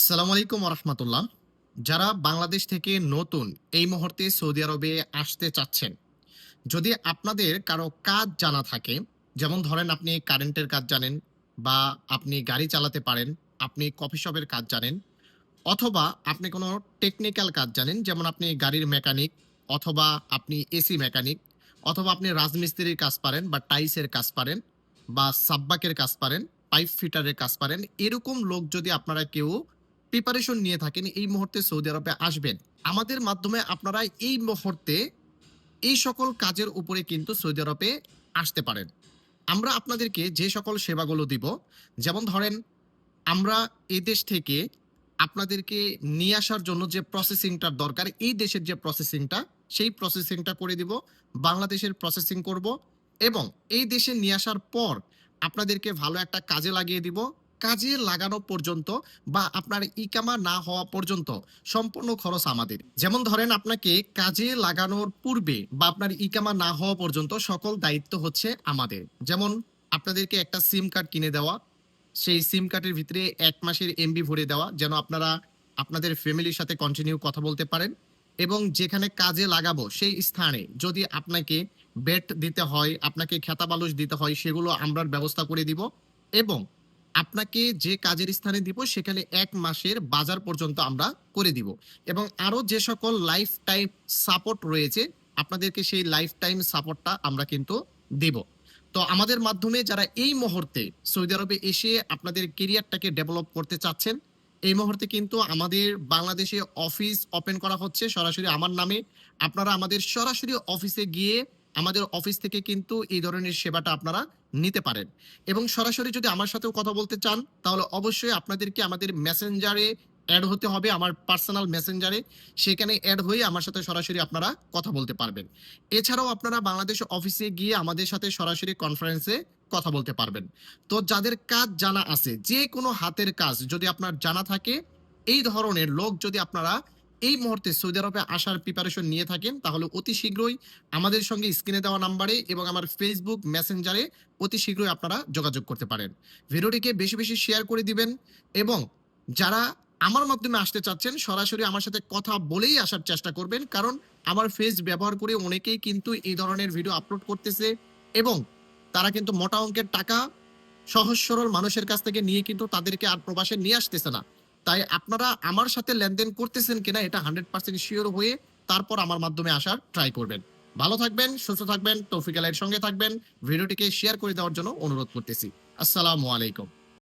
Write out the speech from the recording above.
আসসালামু আলাইকুম রহমতুল্লাহ যারা বাংলাদেশ থেকে নতুন এই মুহূর্তে সৌদি আরবে আসতে চাচ্ছেন, যদি আপনাদের কারও কাজ জানা থাকে, যেমন ধরেন আপনি কারেন্টের কাজ জানেন বা আপনি গাড়ি চালাতে পারেন, আপনি কফি শপের কাজ জানেন, অথবা আপনি কোনো টেকনিক্যাল কাজ জানেন, যেমন আপনি গাড়ির মেকানিক অথবা আপনি এসি মেকানিক অথবা আপনি রাজমিস্ত্রির কাজ পারেন বা টাইসের কাজ পারেন বা সাব্বাকের কাজ পারেন পাইপ ফিটারের কাজ পারেন, এরকম লোক যদি আপনারা কেউ প্রিপারেশন নিয়ে থাকেন এই মুহূর্তে সৌদি আরবে আসবেন। আমাদের মাধ্যমে আপনারা এই মুহূর্তে এই সকল কাজের উপরে কিন্তু সৌদি আরবে আসতে পারেন। আমরা আপনাদেরকে যে সকল সেবাগুলো দিব, যেমন ধরেন আমরা এই দেশ থেকে আপনাদেরকে নিয়ে আসার জন্য যে প্রসেসিংটার দরকার, এই দেশের যে প্রসেসিংটা সেই প্রসেসিংটা করে দিব, বাংলাদেশের প্রসেসিং করব এবং এই দেশে নিয়ে আসার পর আপনাদেরকে ভালো একটা কাজে লাগিয়ে দিব কাজে লাগানো পর্যন্ত বা আপনার ইকামা না হওয়া পর্যন্ত সম্পূর্ণ খরচ আমাদের। যেমন ধরেন আপনাকে কাজে লাগানোর পূর্বে বা আপনার ইকামা না হওয়া পর্যন্ত সকল দায়িত্ব হচ্ছে আমাদের। যেমন আপনাদেরকে একটা সিম কার্ড কিনে দেওয়া, সেই সিম কার্ডের ভিতরে এক মাসের এমবি ভরে দেওয়া, যেন আপনারা আপনাদের ফ্যামিলির সাথে কন্টিনিউ কথা বলতে পারেন এবং যেখানে কাজে লাগাবো সেই স্থানে যদি আপনাকে বেড দিতে হয়, আপনাকে খেতা দিতে হয়, সেগুলো আমরা ব্যবস্থা করে দিব এবং আপনাকে যে কাজের স্থানে দিব, সেখানে এক মাসের বাজার পর্যন্ত আমরা করে দিব। এবং আরও যে সকল লাইফ টাইম সাপোর্ট রয়েছে, আপনাদেরকে সেই লাইফ টাইম সাপোর্টটা আমরা কিন্তু দেব। তো আমাদের মাধ্যমে যারা এই মুহূর্তে সৌদি আরবে এসে আপনাদের কেরিয়ারটাকে ডেভেলপ করতে চাচ্ছেন, এই মুহূর্তে কিন্তু আমাদের বাংলাদেশে অফিস ওপেন করা হচ্ছে। সরাসরি আমার নামে আপনারা আমাদের সরাসরি অফিসে গিয়ে আমাদের অফিস থেকে কিন্তু এই ধরনের সেবাটা আপনারা নিতে পারেন। এবং সরাসরি যদি আমার সাথেও কথা বলতে চান, তাহলে অবশ্যই আপনাদেরকে আমাদের মেসেঞ্জারে অ্যাড হতে হবে, আমার পার্সোনাল মেসেঞ্জারে। সেখানে অ্যাড হয়ে আমার সাথে সরাসরি আপনারা কথা বলতে পারবেন। এছাড়াও আপনারা বাংলাদেশ অফিসে গিয়ে আমাদের সাথে সরাসরি কনফারেন্সে কথা বলতে পারবেন। তো যাদের কাজ জানা আছে, যে কোনো হাতের কাজ যদি আপনার জানা থাকে, এই ধরনের লোক যদি আপনারা এই মুহূর্তে সৌদি আরবে আসার প্রিপারেশন নিয়ে থাকেন, তাহলে অতি শীঘ্রই আমাদের সঙ্গে স্ক্রিনে দেওয়া নাম্বারে এবং আমার ফেসবুক মেসেঞ্জারে অতি শীঘ্রই আপনারা যোগাযোগ করতে পারেন। ভিডিওটিকে বেশি বেশি শেয়ার করে দিবেন এবং যারা আমার মাধ্যমে আসতে চাচ্ছেন, সরাসরি আমার সাথে কথা বলেই আসার চেষ্টা করবেন, কারণ আমার ফেস ব্যবহার করে অনেকেই কিন্তু এই ধরনের ভিডিও আপলোড করতেছে এবং তারা কিন্তু মোটা অঙ্কের টাকা সহজ সরল মানুষের কাছ থেকে নিয়ে কিন্তু তাদেরকে আর প্রবাসে নিয়ে আসতেছে না। তাই আপনারা আমার সাথে লেনদেন করতেছেন কিনা এটা হান্ড্রেড পার্সেন্ট শিওর হয়ে তারপর আমার মাধ্যমে আসার ট্রাই করবেন। ভালো থাকবেন, সুস্থ থাকবেন, তৌফিক আলাইয়ের সঙ্গে থাকবেন। ভিডিওটিকে শেয়ার করে দেওয়ার জন্য অনুরোধ করতেছি। আসসালামু আলাইকুম।